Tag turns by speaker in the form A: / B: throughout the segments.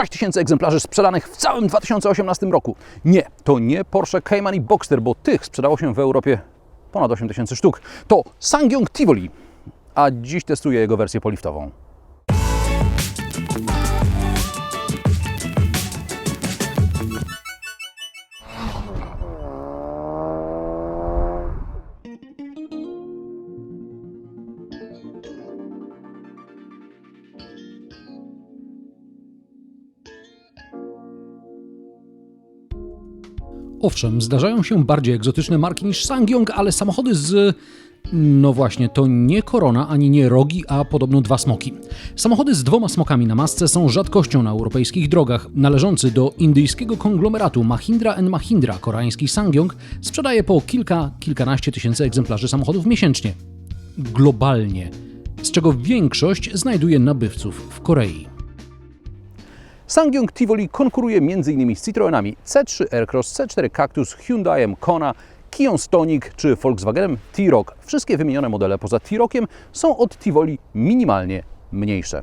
A: 6000 egzemplarzy sprzedanych w całym 2018 roku. Nie, to nie Porsche Cayman i Boxster, bo tych sprzedało się w Europie ponad 8000 sztuk. To Sangyong Tivoli, a dziś testuję jego wersję poliftową. Owszem, zdarzają się bardziej egzotyczne marki niż Sangyong, ale samochody z. No właśnie, to nie korona ani nie rogi, a podobno dwa smoki. Samochody z dwoma smokami na masce są rzadkością na europejskich drogach. Należący do indyjskiego konglomeratu Mahindra Mahindra koreański Sangyong sprzedaje po kilka, kilkanaście tysięcy egzemplarzy samochodów miesięcznie. Globalnie. Z czego większość znajduje nabywców w Korei. Sangyong Tivoli konkuruje m.in. z Citroenami C3 Aircross, C4 Cactus, Hyundaiem Kona, Kią Stonic czy Volkswagenem T-Roc. Wszystkie wymienione modele poza T-Rockiem są od Tivoli minimalnie mniejsze.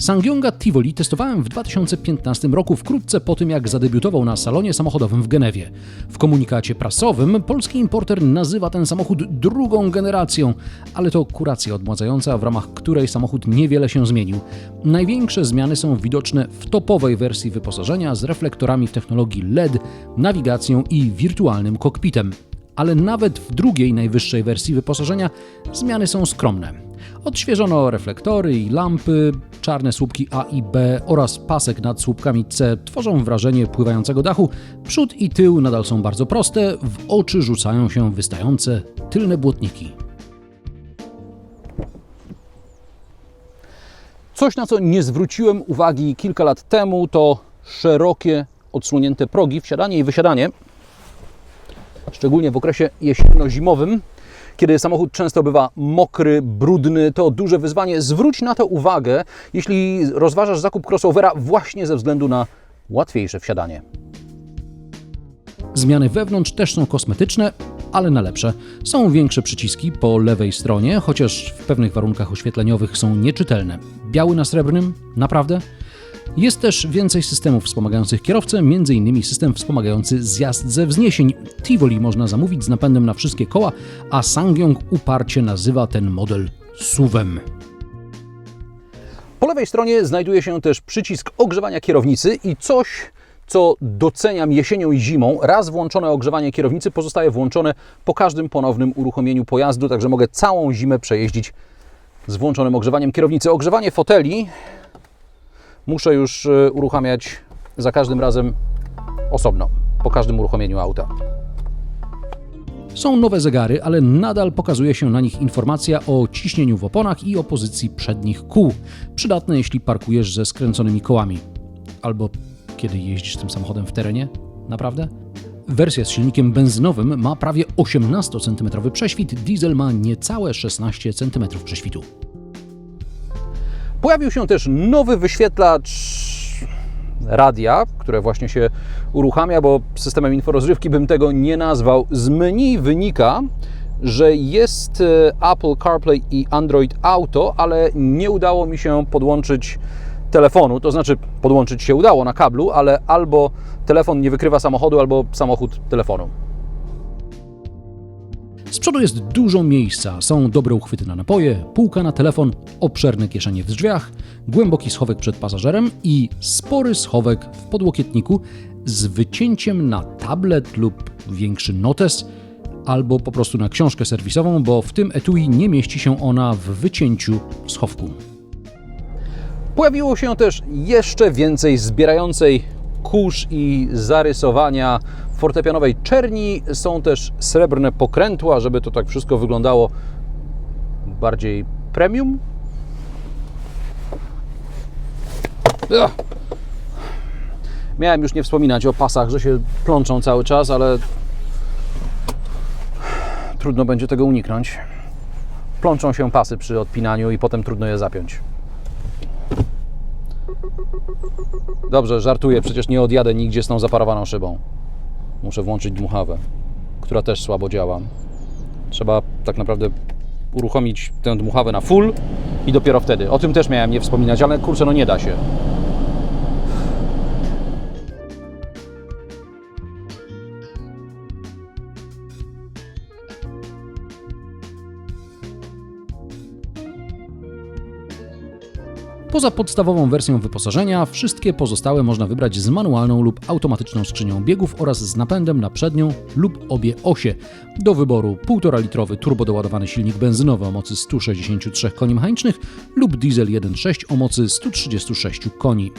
A: Sangyonga Tivoli testowałem w 2015 roku, wkrótce po tym jak zadebiutował na salonie samochodowym w Genewie. W komunikacie prasowym polski importer nazywa ten samochód drugą generacją, ale to kuracja odmładzająca, w ramach której samochód niewiele się zmienił. Największe zmiany są widoczne w topowej wersji wyposażenia z reflektorami w technologii LED, nawigacją i wirtualnym kokpitem. Ale nawet w drugiej najwyższej wersji wyposażenia zmiany są skromne. Odświeżono reflektory i lampy, czarne słupki A i B oraz pasek nad słupkami C tworzą wrażenie pływającego dachu. Przód i tył nadal są bardzo proste, w oczy rzucają się wystające tylne błotniki. Coś, na co nie zwróciłem uwagi kilka lat temu, to szerokie, odsłonięte progi, wsiadanie i wysiadanie. Szczególnie w okresie jesienno-zimowym, kiedy samochód często bywa mokry, brudny, to duże wyzwanie. Zwróć na to uwagę, jeśli rozważasz zakup crossovera właśnie ze względu na łatwiejsze wsiadanie. Zmiany wewnątrz też są kosmetyczne, ale na lepsze. Są większe przyciski po lewej stronie, chociaż w pewnych warunkach oświetleniowych są nieczytelne. Biały na srebrnym? Naprawdę? Jest też więcej systemów wspomagających kierowcę, m.in. system wspomagający zjazd ze wzniesień. Tivoli można zamówić z napędem na wszystkie koła, a Sangyong uparcie nazywa ten model SUV-em. Po lewej stronie znajduje się też przycisk ogrzewania kierownicy i coś, co doceniam jesienią i zimą. Raz włączone ogrzewanie kierownicy pozostaje włączone po każdym ponownym uruchomieniu pojazdu, także mogę całą zimę przejeździć z włączonym ogrzewaniem kierownicy. Ogrzewanie foteli muszę już e, uruchamiać za każdym razem osobno, po każdym uruchomieniu auta. Są nowe zegary, ale nadal pokazuje się na nich informacja o ciśnieniu w oponach i o pozycji przednich kół. Przydatne, jeśli parkujesz ze skręconymi kołami. Albo kiedy jeździsz tym samochodem w terenie. Naprawdę? Wersja z silnikiem benzynowym ma prawie 18 cm prześwit, diesel ma niecałe 16 cm prześwitu. Pojawił się też nowy wyświetlacz radia, które właśnie się uruchamia, bo systemem inforozrywki bym tego nie nazwał. Z menu wynika, że jest e, Apple CarPlay i Android Auto, ale nie udało mi się podłączyć telefonu, to znaczy podłączyć się udało na kablu, ale albo telefon nie wykrywa samochodu, albo samochód telefonu. Z przodu jest dużo miejsca, są dobre uchwyty na napoje, półka na telefon, obszerne kieszenie w drzwiach, głęboki schowek przed pasażerem i spory schowek w podłokietniku z wycięciem na tablet lub większy notes, albo po prostu na książkę serwisową, bo w tym etui nie mieści się ona w wycięciu schowku. Pojawiło się też jeszcze więcej zbierającej kurz i zarysowania fortepianowej czerni. Są też srebrne pokrętła, żeby to tak wszystko wyglądało bardziej premium. Ugh. Miałem już nie wspominać o pasach, że się plączą cały czas, ale trudno będzie tego uniknąć. Plączą się pasy przy odpinaniu i potem trudno je zapiąć. Dobrze, żartuję, przecież nie odjadę nigdzie z tą zaparowaną szybą. Muszę włączyć dmuchawę, która też słabo działa. Trzeba tak naprawdę uruchomić tę dmuchawę na full i dopiero wtedy. O tym też miałem nie wspominać, ale kurczę, no nie da się. Poza podstawową wersją wyposażenia, wszystkie pozostałe można wybrać z manualną lub automatyczną skrzynią biegów oraz z napędem na przednią lub obie osie. Do wyboru 1,5 litrowy turbodoładowany silnik benzynowy o mocy 163 koni mechanicznych lub diesel 1.6 o mocy 136 koni.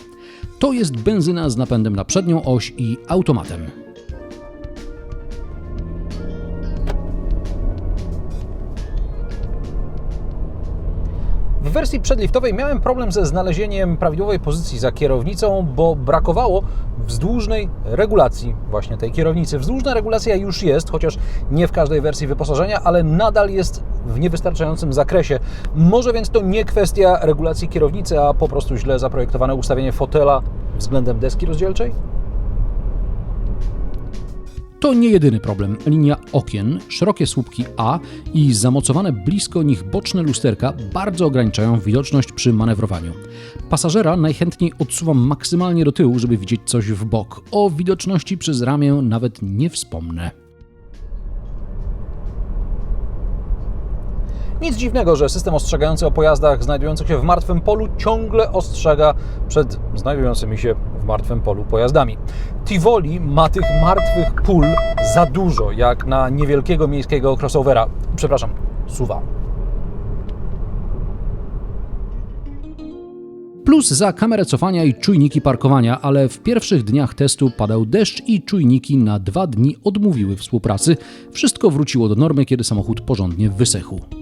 A: To jest benzyna z napędem na przednią oś i automatem.
B: W wersji przedliftowej miałem problem ze znalezieniem prawidłowej pozycji za kierownicą, bo brakowało wzdłużnej regulacji właśnie tej kierownicy. Wzdłużna regulacja już jest, chociaż nie w każdej wersji wyposażenia, ale nadal jest w niewystarczającym zakresie. Może więc to nie kwestia regulacji kierownicy, a po prostu źle zaprojektowane ustawienie fotela względem deski rozdzielczej?
A: To nie jedyny problem. Linia okien, szerokie słupki A i zamocowane blisko nich boczne lusterka bardzo ograniczają widoczność przy manewrowaniu. Pasażera najchętniej odsuwam maksymalnie do tyłu, żeby widzieć coś w bok. O widoczności przez ramię nawet nie wspomnę.
B: Nic dziwnego, że system ostrzegający o pojazdach znajdujących się w martwym polu ciągle ostrzega przed znajdującymi się w martwym polu pojazdami. Tivoli ma tych martwych pól za dużo, jak na niewielkiego miejskiego crossovera. Przepraszam, suwa.
A: Plus za kamerę cofania i czujniki parkowania, ale w pierwszych dniach testu padał deszcz i czujniki na dwa dni odmówiły współpracy. Wszystko wróciło do normy, kiedy samochód porządnie wysechł.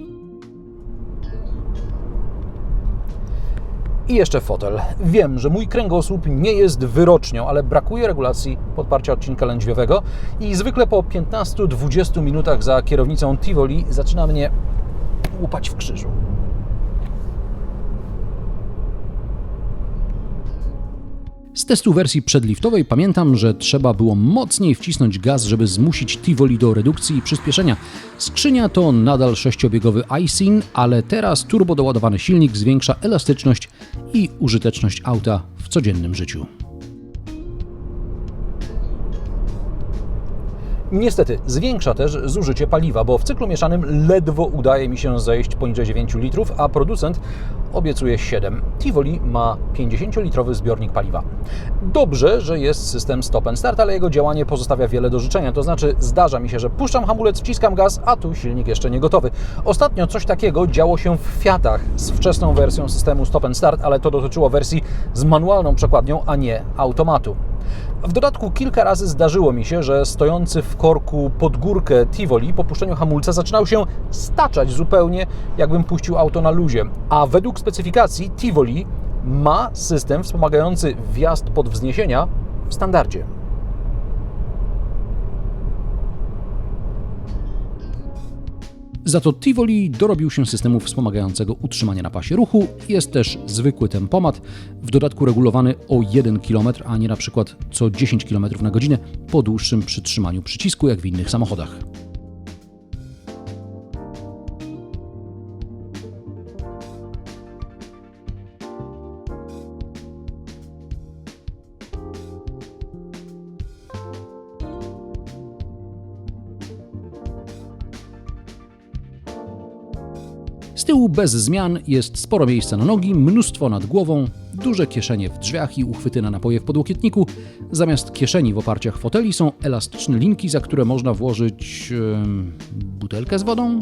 B: I jeszcze fotel. Wiem, że mój kręgosłup nie jest wyrocznią, ale brakuje regulacji podparcia odcinka lędźwiowego i zwykle po 15-20 minutach za kierownicą Tivoli zaczyna mnie łupać w krzyżu.
A: Z testu wersji przedliftowej pamiętam, że trzeba było mocniej wcisnąć gaz, żeby zmusić Tivoli do redukcji i przyspieszenia. Skrzynia to nadal sześciobiegowy iSyn, ale teraz turbodoładowany silnik zwiększa elastyczność i użyteczność auta w codziennym życiu.
B: Niestety, zwiększa też zużycie paliwa, bo w cyklu mieszanym ledwo udaje mi się zejść poniżej 9 litrów, a producent obiecuje 7. Tivoli ma 50-litrowy zbiornik paliwa. Dobrze, że jest system stop and start, ale jego działanie pozostawia wiele do życzenia. To znaczy, zdarza mi się, że puszczam hamulec, wciskam gaz, a tu silnik jeszcze nie gotowy. Ostatnio coś takiego działo się w Fiatach z wczesną wersją systemu stop and start, ale to dotyczyło wersji z manualną przekładnią, a nie automatu. W dodatku kilka razy zdarzyło mi się, że stojący w korku pod górkę Tivoli po puszczeniu hamulca zaczynał się staczać zupełnie, jakbym puścił auto na luzie. A według specyfikacji Tivoli ma system wspomagający wjazd pod wzniesienia w standardzie.
A: Za to Tivoli dorobił się systemu wspomagającego utrzymanie na pasie ruchu. Jest też zwykły tempomat, w dodatku regulowany o 1 km, a nie na przykład co 10 km na godzinę po dłuższym przytrzymaniu przycisku, jak w innych samochodach. Tyłu bez zmian jest sporo miejsca na nogi, mnóstwo nad głową, duże kieszenie w drzwiach i uchwyty na napoje w podłokietniku. Zamiast kieszeni w oparciach foteli są elastyczne linki, za które można włożyć em, butelkę z wodą.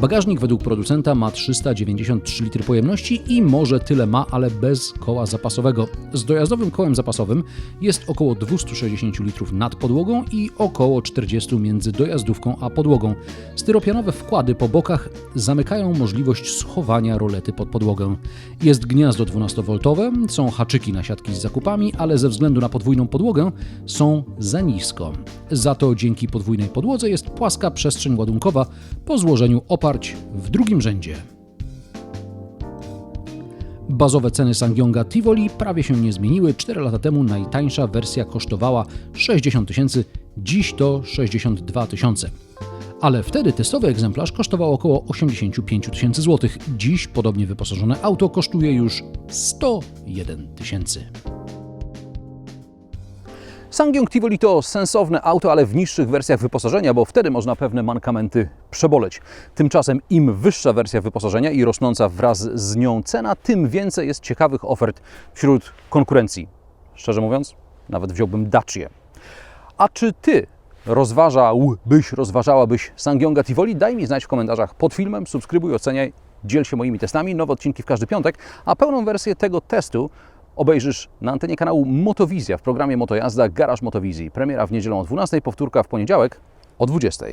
A: Bagażnik według producenta ma 393 litry pojemności i może tyle ma, ale bez koła zapasowego. Z dojazdowym kołem zapasowym jest około 260 litrów nad podłogą i około 40 między dojazdówką a podłogą. Styropianowe wkłady po bokach zamykają możliwość schowania rolety pod podłogę. Jest gniazdo 12V, są haczyki na siatki z zakupami, ale ze względu na podwójną podłogę są za nisko. Za to dzięki podwójnej podłodze jest płaska przestrzeń ładunkowa po złożeniu oparć w drugim rzędzie. Bazowe ceny Sangyonga Tivoli prawie się nie zmieniły. 4 lata temu najtańsza wersja kosztowała 60 tysięcy, dziś to 62 tysiące. Ale wtedy testowy egzemplarz kosztował około 85 tysięcy złotych. Dziś podobnie wyposażone auto kosztuje już 101 tysięcy.
B: Sangyong Tivoli to sensowne auto, ale w niższych wersjach wyposażenia, bo wtedy można pewne mankamenty przeboleć. Tymczasem im wyższa wersja wyposażenia i rosnąca wraz z nią cena, tym więcej jest ciekawych ofert wśród konkurencji. Szczerze mówiąc, nawet wziąłbym Dacię. A czy Ty rozważałbyś, rozważałabyś Sangyonga Tivoli? Daj mi znać w komentarzach pod filmem, subskrybuj, oceniaj, dziel się moimi testami. Nowe odcinki w każdy piątek, a pełną wersję tego testu obejrzysz na antenie kanału Motowizja w programie Motojazda Garaż Motowizji. Premiera w niedzielę o 12, powtórka w poniedziałek o 20.